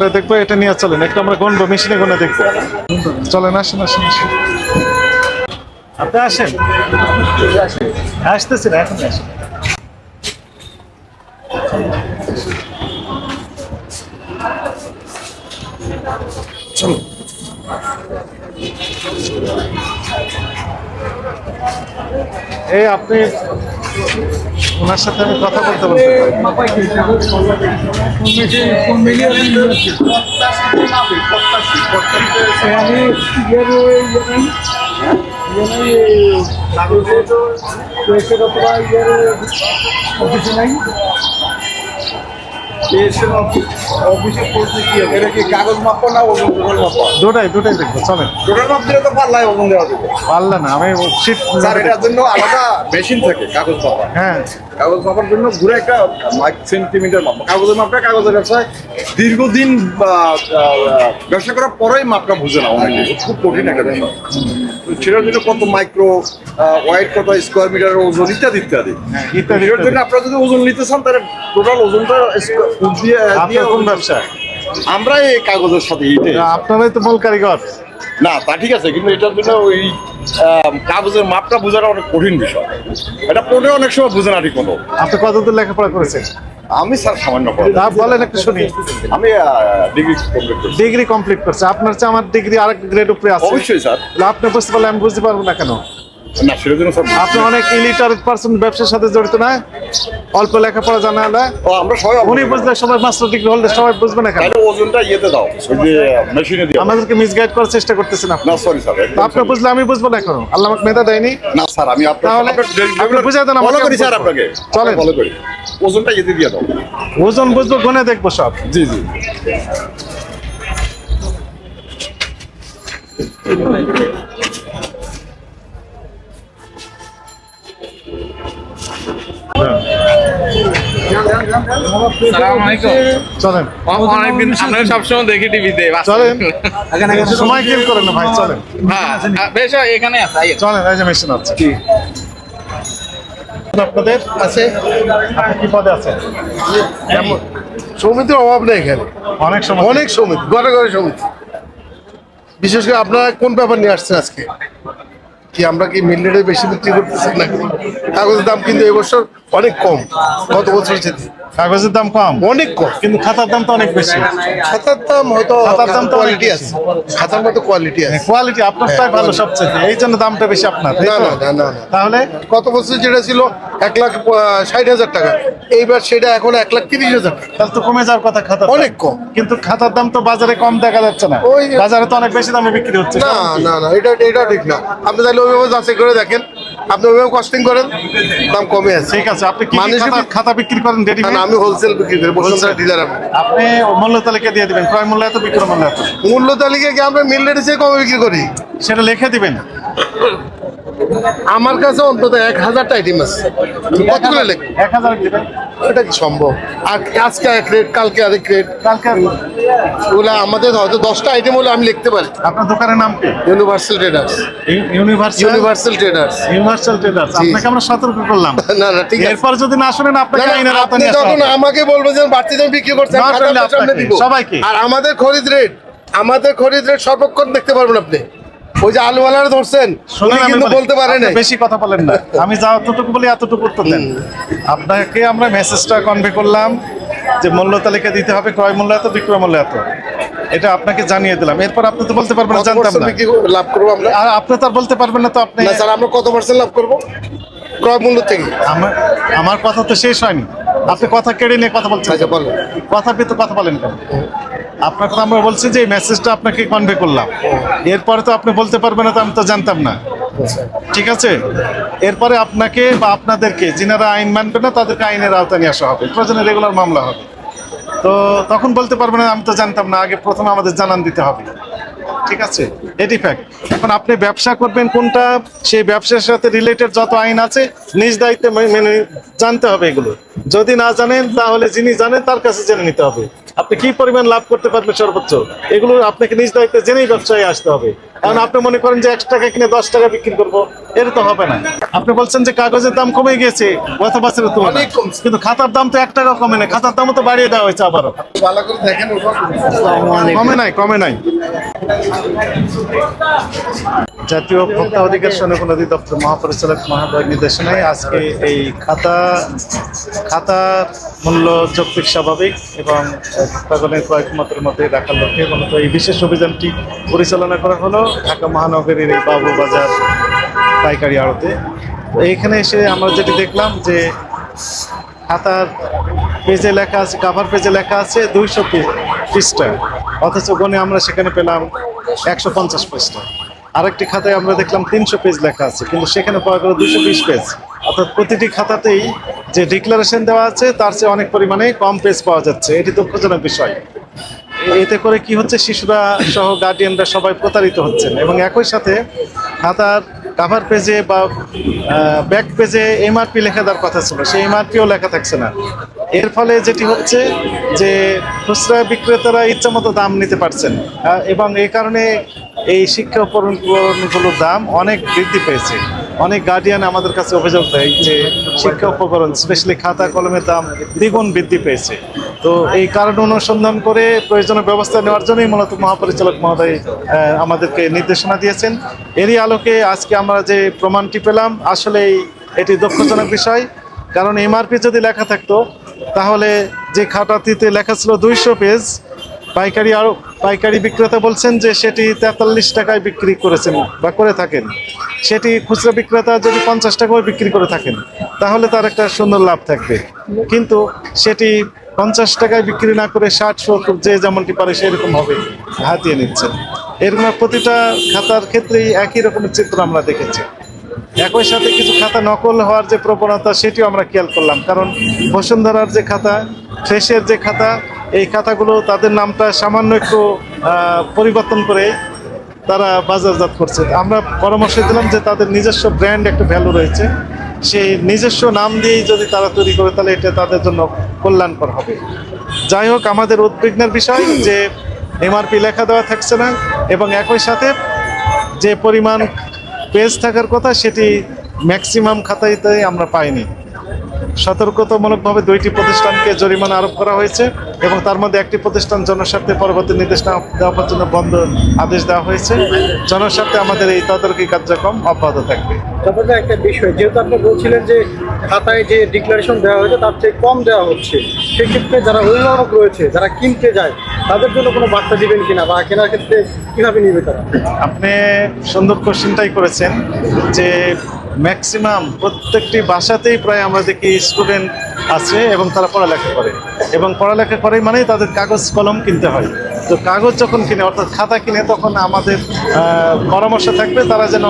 এটা দেখব, এটা নিয়ে চলেন। একটা আমরা গণবো, মেশিনে গনে দেখব। চলেন, আসেন আসেন আসেন। আপনি আসেন। আসতেছি না এখন আসেন। এই আপনি ওনার সাথে আমি কথা বলতে বলতে। আমি ওই অফিসে পৌঁছে কি হবে? এটা কি কাগজ মাপা না ওজন টোটাল মাপা? দুটাই দুটাই দেখব চলেন। টোটাল মাপ দিলে তো পাল্লায় ওজন দেওয়া যাবে। পারলে না আমি শিট স্যার এটার জন্য আলাদা মেশিন থাকে কাগজ মাপা। হ্যাঁ। কাগজ মাপার জন্য ঘুরে একটা মাইক সেন্টিমিটার মাপ কাগজের মাপটা কাগজের ব্যবসায় দীর্ঘদিন ব্যবসা করার পরেই মাপটা বুঝে না অনেকে। খুব কঠিন একটা তো সেটার জন্য কত মাইক্রো ওয়াইট কত স্কোয়ার মিটার ওজন ইত্যাদি ইত্যাদি। ইত্যাদি জন্য আপনারা যদি ওজন নিতে চান তাহলে টোটাল ওজনটা দিয়ে ব্যবসা আমরা এই কাগজের সাথে এইটাই আপনারাই তো মূল কারিগর। না তা ঠিক আছে কিন্তু এটার জন্য ওই কাগজের মাপটা বোঝাটা অনেক কঠিন বিষয়। এটা পড়ে অনেক সময় বোঝে না ঠিক মতো আপনি কতদূর লেখাপড়া করেছেন? আমি স্যার সামান্য পড়া বলেন একটু শুনি। আমি ডিগ্রি কমপ্লিট করছি। ডিগ্রি কমপ্লিট করছে। আপনার চেয়ে আমার ডিগ্রি আরেক গ্রেড উপরে আছে। অবশ্যই স্যার। আপনি বুঝতে পারলে আমি বুঝতে পারব না কেন? না সেটার জন্য স্যার আপনি অনেক ইলিটারেট পার্সন ব্যবসার সাথে জড়িত না? অল্প লেখাপড়া জানা হলে ও আমরা সবাই উনি বুঝলে সবাই মাস্টার ডিগ্রি হলে সবাই বুঝবে না কেন? তাহলে ওজনটা ইয়েতে দাও ওই যে মেশিনে দিয়ে আমাদেরকে মিসগাইড করার চেষ্টা করতেছেন আপনি। না সরি স্যার আপনি বুঝলে আমি বুঝব না কেন? আল্লাহ আমাকে মেধা দেয়নি। না স্যার আমি তাহলে আপনি বুঝাই দেন আমাকে করি স্যার আপনাকে। চলেন। ফলো করি। ওজনটা ইয়েতে দিয়ে দাও। ওজন বুঝব গনে দেখব সব। জি জি। চলেন। অনেকদিন সবসময় দেখি টিভিতে চলেন। সময় কিল করেন না ভাই চলেন। হ্যাঁ বেশ এখানে আছে আইয়েন। চলেন এই যে মেশিন আছে। আপনাদের আছে। কি পদে আছেন? সমিতির অভাব নেই এখানে। অনেক সময় অনেক সমিতি ঘরে ঘরে সমিতি বিশেষ করে আপনারা কোন ব্যাপার নিয়ে আসছেন আজকে? কি আমরা কি মিল রেটে বেশি বিক্রি করতেছি নাকি? কাগজের দাম কিন্তু এবছর অনেক কম গত বছর কাগজের দাম কম। অনেক কম। কিন্তু খাতার দাম তো অনেক বেশি। খাতার দাম হয়তো খাতার দাম তো কোয়ালিটি আছে। খাতার মতো কোয়ালিটি আছে। কোয়ালিটি আপনারটাই ভালো সবচেয়ে। এই জন্য দামটা বেশি আপনার না না না তাহলে? গত বছর যেটা ছিল? এক লাখ ষাট হাজার টাকা। এইবার সেটা এখন এক লাখ তিরিশ হাজার টাকা। তাহলে তো কমে যাওয়ার কথা খাতা অনেক কম। কিন্তু খাতার দাম তো বাজারে কম দেখা যাচ্ছে না। ওই- বাজারে তো অনেক বেশি দামে বিক্রি হচ্ছে। না না না এটা এটা ঠিক না। আপনি তাহলে ওইভাবে যাচাই করে দেখেন। আপনি ওইভাবে কস্টিং করেন। দাম কমে আছে। ঠিক আছে আপনি মানুষের খাতা বিক্রি করেন কারণ আমি হোলসেল বিক্রি করি বসুন্ধরা ডিলার আমি। আপনি মূল্য তালিকা দিয়ে দিবেন ক্রয় মূল্য এত বিক্রয় মূল্য এত? মূল্য তালিকা কি আমরা মিল রেটে কমে বিক্রি করি? সেটা লিখে দিবেন। আমার কাছে অন্তত এক হাজারটা আইটেম আছে। আমি কতগুলো লেখ? এক হাজার এটা কি সম্ভব? আর আজকে এক রেট কালকে আরেক রেট কালকে ওগুলো আমাদের হয়তো দশটা আইটেম হলে আমি লিখতে পারি। আপনার দোকানের নাম কি? Universal traders universal universal traders universal traders আপনাকে আমরা সতর্ক করলাম। না না ঠিক আছে। এরপর যদি না শুনেন আপনাকে আইনের আওতায় আমাকে বলবেন যে বাড়তি দামে বিক্রি করছেন। সবাইকে। আর আমাদের খরিদ রেট আমাদের খরিদ রেট সর্বক্ষণ দেখতে পারবেন আপনি। ওই যে আলুওয়ালারা ধরছেন উনি কিন্তু বলতে পারে আপনি বেশি কথা বলেন না। আমি যা অতটুকু বলি এতটুকু উত্তর দেন। আপনাকে আমরা মেসেজটা কনভে করলাম যে মূল্য তালিকা দিতে হবে ক্রয় মূল্য এত বিক্রয় মূল্য এত। এটা আপনাকে জানিয়ে দিলাম। এরপর আপনি তো বলতে পারবেন জানতাম না। লাভ করব আমরা? আর আপনি তো আর বলতে পারবেন না তো আপনি স্যার আমরা কত পার্সেন্ট লাভ করব? ক্রয় মূল্য থেকে। আমার আমার কথা তো শেষ হয়নি। আপনি কথা কেড়ে নিয়ে কথা বলছেন আচ্ছা বলেন। কথা ভিতরে কথা বলেন কেন? আপনার কথা আমরা বলছি যে এই মেসেজটা আপনাকে কনভে করলাম। এরপরে তো আপনি বলতে পারবেন না তো আমি তো জানতাম না। ঠিক আছে? এরপরে আপনাকে বা আপনাদেরকে, যিনারা আইন মানবে না, তাদেরকে আইনের আওতায় নিয়ে আসা হবে। প্রয়োজনে রেগুলার মামলা হবে। তো তখন বলতে পারবেন না, আমি তো জানতাম না, আগে প্রথমে আমাদের জানান দিতে হবে। ঠিক আছে? এটি ফ্যাক্ট এখন আপনি ব্যবসা করবেন কোনটা, সেই ব্যবসার সাথে রিলেটেড যত আইন আছে, নিজ দায়িত্বে মেনে জানতে হবে এগুলো। যদি না জানেন, তাহলে যিনি জানেন, তার কাছে জেনে নিতে হবে। আপনি কি পরিমাণ লাভ করতে পারবেন সর্বোচ্চ? এগুলো আপনাকে নিজ দায়িত্বে জেনেই ব্যবসায় আসতে হবে। কারণ আপনি মনে করেন যে একশো টাকা কিনে দশ টাকা বিক্রি করব। এটা তো হবে না। আপনি বলছেন যে কাগজের দাম কমে গিয়েছে গত বছরের তুলনায়। কিন্তু খাতার দাম তো এক টাকা কমে না খাতার দামও তো বাড়িয়ে দেওয়া হয়েছে আবারও। ভালো করে দেখেন ওটা। কমে নাই কমে নাই। জাতীয় ভোক্তা অধিকার সনগণ অধিদপ্তর মহাপরিচালক মহোদয় নির্দেশনায় আজকে এই খাতা খাতার মূল্য যৌক্তিক স্বাভাবিক এবং ভোক্তাগণের কয়েক মতের মধ্যে রাখার লক্ষ্যে মূলত এই বিশেষ অভিযানটি পরিচালনা করা হলো। ঢাকা মহানগরীর এই বাবু বাজার পাইকারি আড়তে। এইখানে এসে আমরা যেটি দেখলাম যে খাতার পেজে লেখা আছে, কাভার পেজে লেখা আছে দুইশো পৃষ্ঠা। অথচ গণে আমরা সেখানে পেলাম একশো পঞ্চাশ পৃষ্ঠা। আরেকটি খাতায় আমরা দেখলাম তিনশো পেজ লেখা আছে, কিন্তু সেখানে পাওয়া গেল দুশো বিশ পেজ। অর্থাৎ প্রতিটি খাতাতেই যে ডিক্লারেশন দেওয়া আছে, তার চেয়ে অনেক পরিমাণে কম পেজ পাওয়া যাচ্ছে। এটি দুঃখজনক বিষয়। এতে করে কি হচ্ছে, শিশুরা সহ গার্ডিয়ানরা সবাই প্রতারিত হচ্ছেন এবং একই সাথে খাতার কাভার পেজে বা ব্যাক পেজে এমআরপি লেখা দেওয়ার কথা ছিল, সেই এমআরপিও লেখা থাকছে না। এর ফলে যেটি হচ্ছে যে খুচরা বিক্রেতারা ইচ্ছামতো দাম নিতে পারছেন এবং এই কারণে এই শিক্ষা উপকরণগুলোর দাম অনেক বৃদ্ধি পেয়েছে। অনেক গার্ডিয়ান আমাদের কাছে অভিযোগ দেয় যে শিক্ষা উপকরণ স্পেশালি খাতা, কলমের দাম দ্বিগুণ বৃদ্ধি পেয়েছে। তো এই কারণ অনুসন্ধান করে প্রয়োজনীয় ব্যবস্থা নেওয়ার জন্যই মূলত মহাপরিচালক মহোদয় আমাদেরকে নির্দেশনা দিয়েছেন। এরই আলোকে আজকে আমরা যে প্রমাণটি পেলাম আসলে এটি দক্ষজনক বিষয়। কারণ এমআরপি যদি লেখা থাকতো, তাহলে যে খাটাতিতে লেখা ছিল দুইশো পেজ, পাইকারি আরও, পাইকারি বিক্রেতা বলছেন যে সেটি তেতাল্লিশ টাকায় বিক্রি করেছেন বা করে থাকেন। সেটি খুচরা বিক্রেতা যদি পঞ্চাশ টাকায় বিক্রি করে থাকেন, তাহলে তার একটা সুন্দর লাভ থাকবে। কিন্তু সেটি পঞ্চাশ টাকায় বিক্রি না করে ষাট, সত্তর, যে যেমনটি পারে সেরকম হবে হাতিয়ে নিচ্ছেন। এরকম প্রতিটা খাতার ক্ষেত্রেই একই রকমের চিত্র আমরা দেখেছি। একই সাথে কিছু খাতা নকল হওয়ার যে প্রবণতা, সেটিও আমরা খেয়াল করলাম। কারণ বসুন্ধরার যে খাতা, ফ্রেশের যে খাতা, এই খাতাগুলো তাদের নামটা সামান্য একটু পরিবর্তন করে তারা বাজারজাত করছে। আমরা পরামর্শ দিলাম যে তাদের নিজস্ব ব্র্যান্ড একটা ভ্যালু রয়েছে। সেই নিজস্ব নাম দিয়েই যদি তারা তৈরি করে, তাহলে এটা তাদের জন্য কল্যাণকর হবে। যাই হোক, আমাদের উদ্বিগ্নের বিষয় যে এমআরপি লেখা দেওয়া থাকছে না এবং একই সাথে যে পরিমাণ পেজ থাকার কথা, সেটি ম্যাক্সিমাম খাতাইতে আমরা পাইনি। সতর্কতামূলকভাবে দুইটি প্রতিষ্ঠানকে জরিমানা আরোপ করা হয়েছে এবং তার মধ্যে একটি প্রতিষ্ঠান জনস্বার্থে পরবর্তী নির্দেশ না দেওয়ার জন্য বন্ধ আদেশ দেওয়া হয়েছে। জনস্বার্থে আমাদের এই তদারকি কার্যক্রম অব্যাহত থাকবে। তারপরে একটা বিষয় যেহেতু আপনি বলছিলেন যে খাতায় যে ডিক্লারেশন দেওয়া হয়েছে তার চেয়ে কম দেওয়া হচ্ছে সেক্ষেত্রে যারা অভিভাবক রয়েছে যারা কিনতে যায় তাদের জন্য কোনো বার্তা দিবেন কিনা বা কেনার ক্ষেত্রে কীভাবে নিবে তারা? আপনি সুন্দর কোশ্চেনটাই করেছেন যে ম্যাক্সিমাম প্রত্যেকটি বাসাতেই প্রায় আমরা দেখি স্টুডেন্ট আছে এবং তারা পড়ালেখা করে। এবং পড়ালেখা করে মানেই তাদের কাগজ, কলম কিনতে হয়। তো কাগজ যখন কিনে, অর্থাৎ খাতা কিনে, তখন আমাদের পরামর্শ থাকবে তারা যেন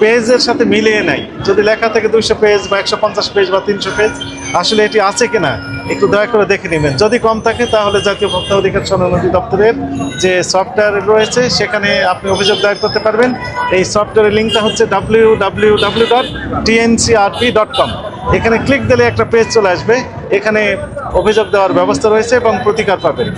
পেজের সাথে মিলিয়ে নেয়। যদি লেখা থেকে দুইশো পেজ বা একশো পঞ্চাশ পেজ বা তিনশো পেজ, আসলে এটি আছে কিনা? একটু দয়া করে দেখে নেবেন। যদি কম থাকে, তাহলে জাতীয় ভোক্তা অধিকার সনদী দপ্তরের যে সফটওয়্যার রয়েছে, সেখানে আপনি অভিযোগ দায়ের করতে পারবেন। এই সফটওয়্যারের লিঙ্কটা হচ্ছে W W dot dot com এখানে ক্লিক দিলে একটা পেজ চলে আসবে। এখানে অভিযোগ দেওয়ার ব্যবস্থা রয়েছে এবং প্রতিকার পাবেন।